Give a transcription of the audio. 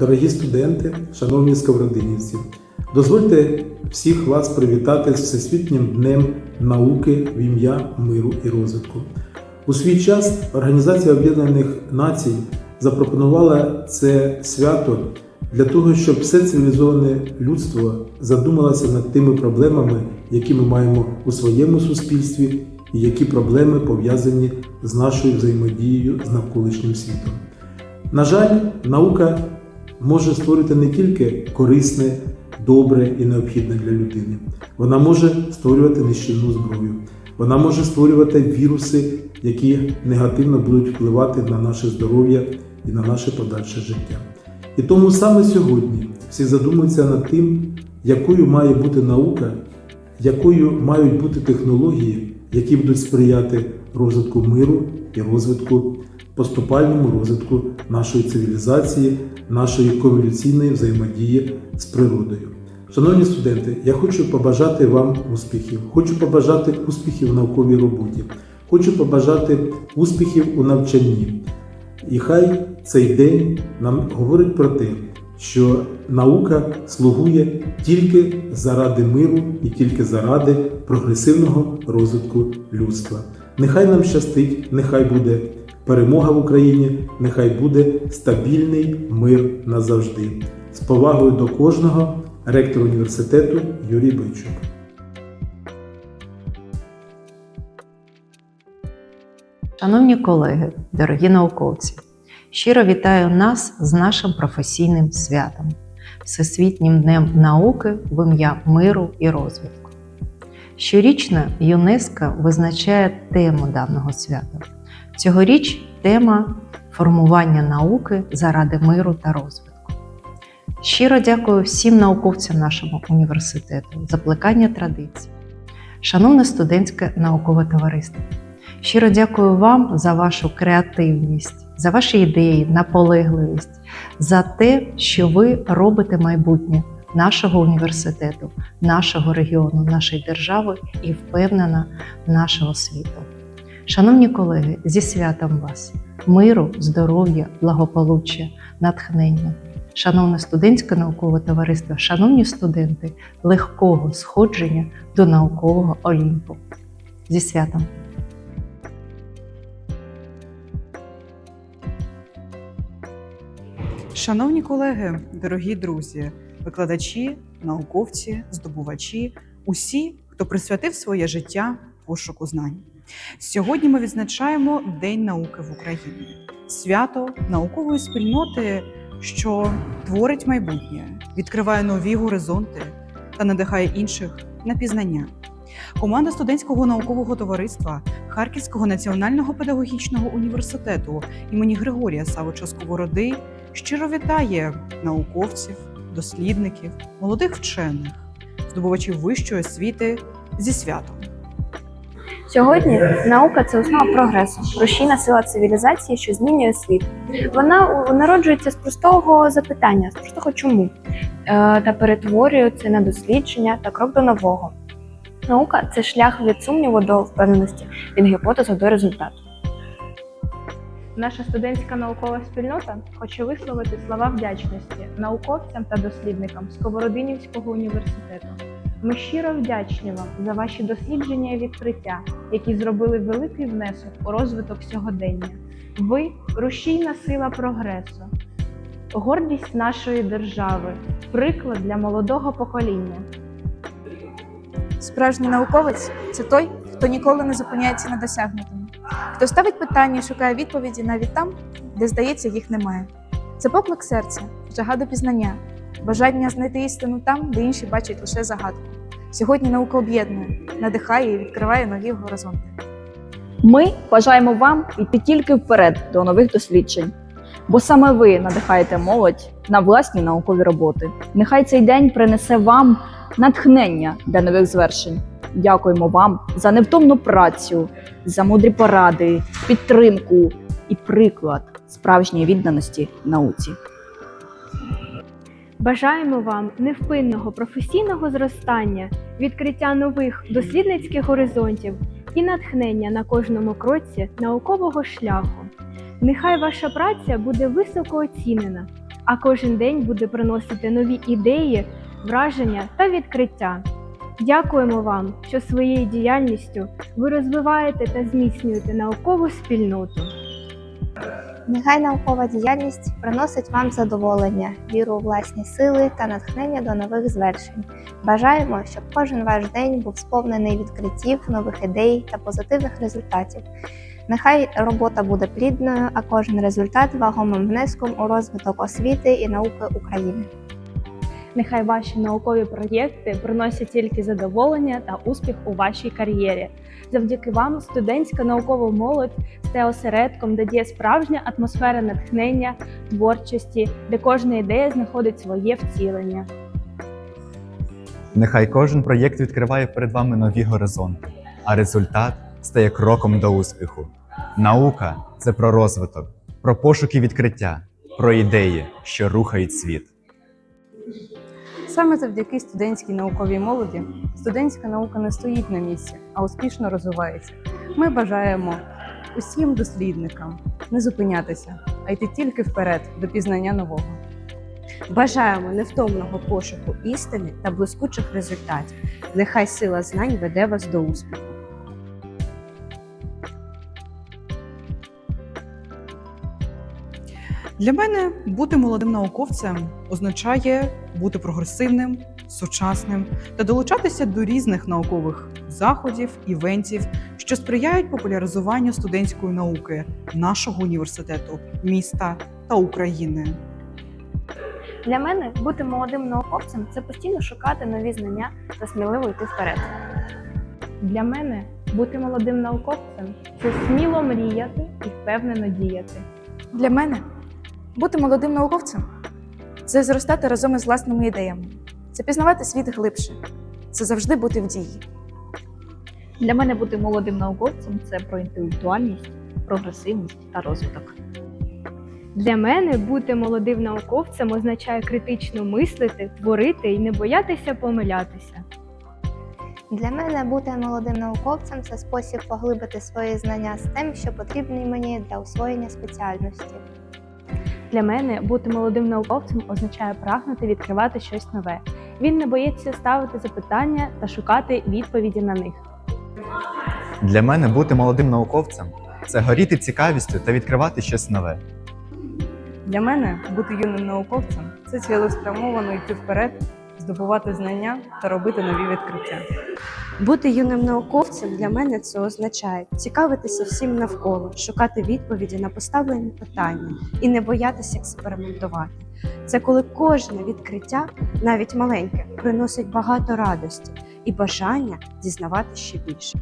дорогі студенти, шановні сковородинівці, дозвольте всіх вас привітати з Всесвітнім днем науки в ім'я миру і розвитку. У свій час Організація Об'єднаних Націй запропонувала це свято для того, щоб все цивілізоване людство задумалося над тими проблемами, які ми маємо у своєму суспільстві, і які проблеми пов'язані з нашою взаємодією з навколишнім світом. На жаль, наука може створити не тільки корисне, добре і необхідне для людини. Вона може створювати нищівну зброю. Вона може створювати віруси, які негативно будуть впливати на наше здоров'я і на наше подальше життя. І тому саме сьогодні всі задумуються над тим, якою має бути наука, якою мають бути технології, які будуть сприяти розвитку миру і розвитку, поступальному розвитку нашої цивілізації, нашої коеволюційної взаємодії з природою. Шановні студенти, я хочу побажати вам успіхів, хочу побажати успіхів в науковій роботі, хочу побажати успіхів у навчанні. І хай цей день нам говорить про те, що наука слугує тільки заради миру і тільки заради прогресивного розвитку людства. Нехай нам щастить, нехай буде перемога в Україні, нехай буде стабільний мир назавжди. З повагою до кожного, ректор університету Юрій Бойчук. Шановні колеги, дорогі науковці, щиро вітаю нас з нашим професійним святом, Всесвітнім днем науки в ім'я миру і розвитку. Щорічно ЮНЕСКО визначає тему даного свята. Цьогоріч тема формування науки заради миру та розвитку. Щиро дякую всім науковцям нашого університету за плекання традицій. Шановне студентське наукове товариство! Щиро дякую вам за вашу креативність, за ваші ідеї, наполегливість, за те, що ви робите майбутнє нашого університету, нашого регіону, нашої держави і впевнена нашого світу. Шановні колеги, зі святом вас, миру, здоров'я, благополуччя, натхнення. Шановне студентське наукове товариство, шановні студенти, легкого сходження до наукового олімпу. Зі святом! Шановні колеги, дорогі друзі, викладачі, науковці, здобувачі, усі, хто присвятив своє життя пошуку знань. Сьогодні ми відзначаємо День науки в Україні, свято наукової спільноти, що творить майбутнє, відкриває нові горизонти та надихає інших на пізнання. Команда студентського наукового товариства Харківського національного педагогічного університету імені Григорія Савича Сковороди щиро вітає науковців, дослідників, молодих вчених, здобувачів вищої освіти зі святом. Сьогодні наука це основа прогресу, рушійна сила цивілізації, що змінює світ. Вона народжується з простого запитання, з простого чому е, та перетворюється на дослідження та крок до нового. Наука це шлях від сумніву до впевненості, від гіпотези до результату. Наша студентська наукова спільнота хоче висловити слова вдячності науковцям та дослідникам Сковородинівського університету. Ми щиро вдячні вам за ваші дослідження і відкриття, які зробили великий внесок у розвиток сьогодення. Ви рушійна сила прогресу, гордість нашої держави, приклад для молодого покоління. Справжній науковець це той, хто ніколи не зупиняється на досягнутому, хто ставить питання і шукає відповіді навіть там, де здається, їх немає. Це поклик серця, жага до пізнання, бажання знайти істину там, де інші бачать лише загадку. Сьогодні наука об'єднує, надихає і відкриває нові горизонти. Ми бажаємо вам йти тільки вперед до нових досліджень, бо саме ви надихаєте молодь на власні наукові роботи. Нехай цей день принесе вам натхнення для нових звершень. Дякуємо вам за невтомну працю, за мудрі поради, підтримку і приклад справжньої відданості науці. Бажаємо вам невпинного професійного зростання, відкриття нових дослідницьких горизонтів і натхнення на кожному кроці наукового шляху. Нехай ваша праця буде високо оцінена, а кожен день буде приносити нові ідеї, враження та відкриття. Дякуємо вам, що своєю діяльністю ви розвиваєте та зміцнюєте наукову спільноту. Нехай наукова діяльність приносить вам задоволення, віру у власні сили та натхнення до нових звершень. Бажаємо, щоб кожен ваш день був сповнений відкриттів, нових ідей та позитивних результатів. Нехай робота буде плідною, а кожен результат вагомим внеском у розвиток освіти і науки України. Нехай ваші наукові проєкти приносять тільки задоволення та успіх у вашій кар'єрі. Завдяки вам студентська наукова молодь стає осередком, де діє справжня атмосфера натхнення, творчості, де кожна ідея знаходить своє втілення. Нехай кожен проєкт відкриває перед вами нові горизонти, а результат стає кроком до успіху. Наука це про розвиток, про пошуки відкриття, про ідеї, що рухають світ. Саме завдяки студентській науковій молоді студентська наука не стоїть на місці, а успішно розвивається. Ми бажаємо усім дослідникам не зупинятися, а йти тільки вперед до пізнання нового. Бажаємо невтомного пошуку істини та блискучих результатів. Нехай сила знань веде вас до успіху. Для мене бути молодим науковцем означає бути прогресивним, сучасним та долучатися до різних наукових заходів, івентів, що сприяють популяризуванню студентської науки нашого університету, міста та України. Для мене бути молодим науковцем це постійно шукати нові знання та сміливо йти вперед. Для мене бути молодим науковцем це сміло мріяти і впевнено діяти. Для мене бути молодим науковцем це зростати разом із власними ідеями, це пізнавати світ глибше, це завжди бути в дії. Для мене бути молодим науковцем це про інтелектуальність, прогресивність та розвиток. Для мене бути молодим науковцем означає критично мислити, творити і не боятися помилятися. Для мене бути молодим науковцем це спосіб поглибити свої знання з тим, що потрібні мені для освоєння спеціальності. Для мене бути молодим науковцем означає прагнути відкривати щось нове. Він не боїться ставити запитання та шукати відповіді на них. Для мене бути молодим науковцем це горіти цікавістю та відкривати щось нове. Для мене бути юним науковцем це цілеспрямовано йти вперед, здобувати знання та робити нові відкриття. Бути юним науковцем для мене це означає цікавитися всім навколо, шукати відповіді на поставлені питання і не боятися експериментувати. Це коли кожне відкриття, навіть маленьке, приносить багато радості і бажання дізнавати ще більше.